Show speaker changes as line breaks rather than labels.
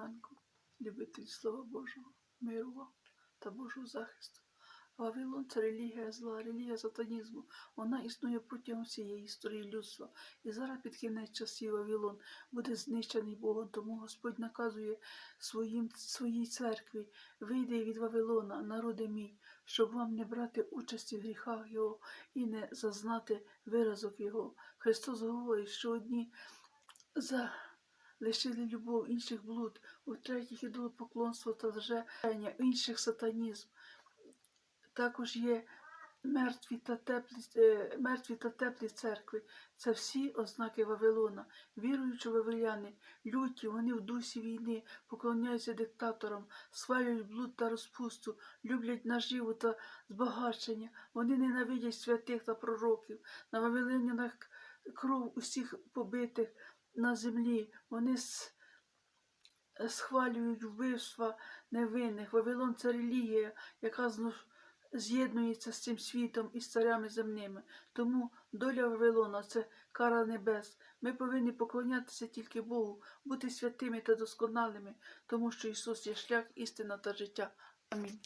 ранку, любителі Слова Божого, миру вам та Божого захисту. Вавилон це релігія зла, релігія сатанізму. Вона існує протягом всієї історії людства. І зараз під кінець часів Вавилон буде знищений Богом. Тому Господь наказує своїм, своїй церкві, вийди від Вавилона, народи мій, щоб вам не брати участі в гріхах Його і не зазнати виразок Його. Христос говорить, що одні за лишили любов, інших блуд, у третіх ідолопоклонство та лжеяння, інших сатанізм. Також є мертві та теплі, е, мертві та теплі церкви. Це всі ознаки Вавилона. Віруючі вавиляни, люті, вони в дусі війни, поклоняються диктаторам, свалюють блуд та розпусту, люблять наживу та збагачення. Вони ненавидять святих та пророків. На Вавилонянах кров усіх побитих на землі. Вони схвалюють вбивства невинних. Вавилон це релігія, яка з'єднується з цим світом і з царями земними. Тому доля Вавилона це кара небес. Ми повинні поклонятися тільки Богу, бути святими та досконалими, тому що Ісус є шлях, істина та життя. Амінь.